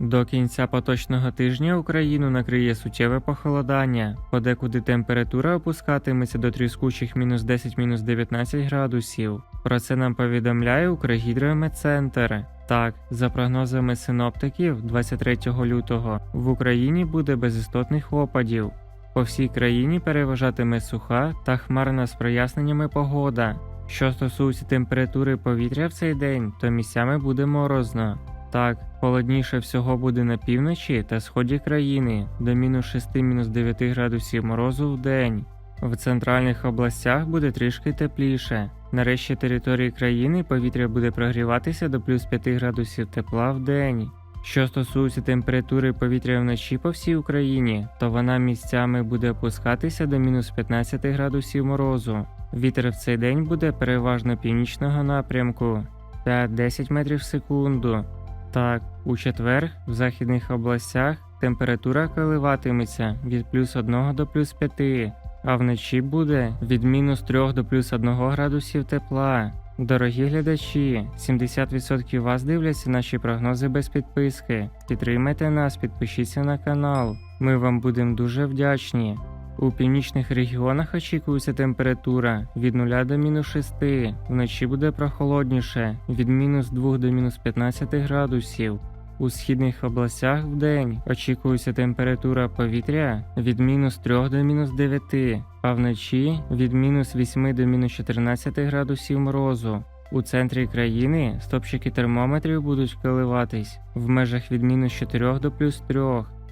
До кінця поточного тижня Україну накриє суттєве похолодання, подекуди температура опускатиметься до тріскучих мінус 10-19 градусів. Про це нам повідомляє Укргідрометцентр. Так, за прогнозами синоптиків, 23 лютого в Україні буде без істотних опадів. По всій країні переважатиме суха та хмарна з проясненнями погода. Що стосується температури повітря в цей день, то місцями буде морозно. Так, холодніше всього буде на півночі та сході країни до мінус 6-9 градусів морозу в день. В центральних областях буде трішки тепліше. На решті території країни повітря буде прогріватися до плюс 5 градусів тепла в день. Що стосується температури повітря вночі по всій Україні, то вона місцями буде опускатися до мінус 15 градусів морозу. Вітер в цей день буде переважно північного напрямку 5-10 метрів в секунду. Так, у четвер в західних областях температура коливатиметься від плюс 1 до плюс 5, а вночі буде від мінус 3 до плюс 1 градусів тепла. Дорогі глядачі, 70% вас дивляться наші прогнози без підписки. Підтримайте нас, підпишіться на канал. Ми вам будемо дуже вдячні. У північних регіонах очікується температура від 0 до мінус 6, вночі буде прохолодніше від мінус 2 до мінус 15 градусів. У східних областях в день очікується температура повітря від мінус 3 до мінус 9, а вночі від мінус 8 до мінус 14 градусів морозу. У центрі країни стопчики термометрів будуть коливатись в межах від мінус 4 до плюс 3,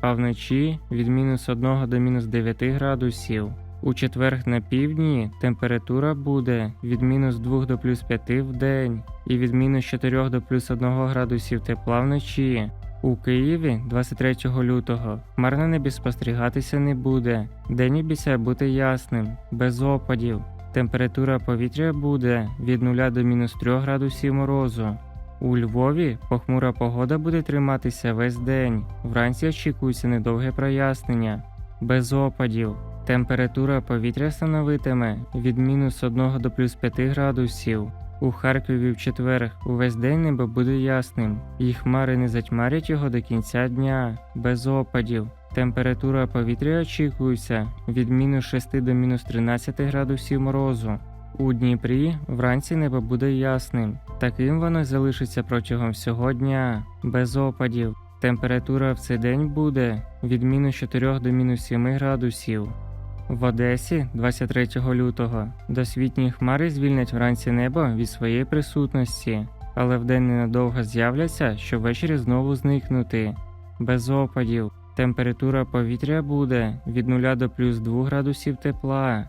а вночі від мінус 1 до мінус 9 градусів. У четверг на півдні температура буде від мінус 2 до плюс 5 в день і від мінус 4 до плюс 1 градусів тепла вночі. У Києві 23 лютого хмар небі спостерігатися не буде. День обіцяє бути ясним, без опадів. Температура повітря буде від 0 до мінус 3 градусів морозу. У Львові похмура погода буде триматися весь день. Вранці очікується недовге прояснення, без опадів. Температура повітря становитиме від мінус 1 до плюс 5 градусів. У Харкові в четвер увесь день небо буде ясним, і хмари не затьмарять його до кінця дня, без опадів. Температура повітря очікується від мінус 6 до мінус 13 градусів морозу. У Дніпрі вранці небо буде ясним. Таким воно залишиться протягом всього дня, без опадів. Температура в цей день буде від мінус 4 до мінус 7 градусів. В Одесі 23 лютого досвітні хмари звільнять вранці небо від своєї присутності, але вдень ненадовго з'являться, щоб ввечері знову зникнути. Без опадів. Температура повітря буде від 0 до плюс 2 градусів тепла.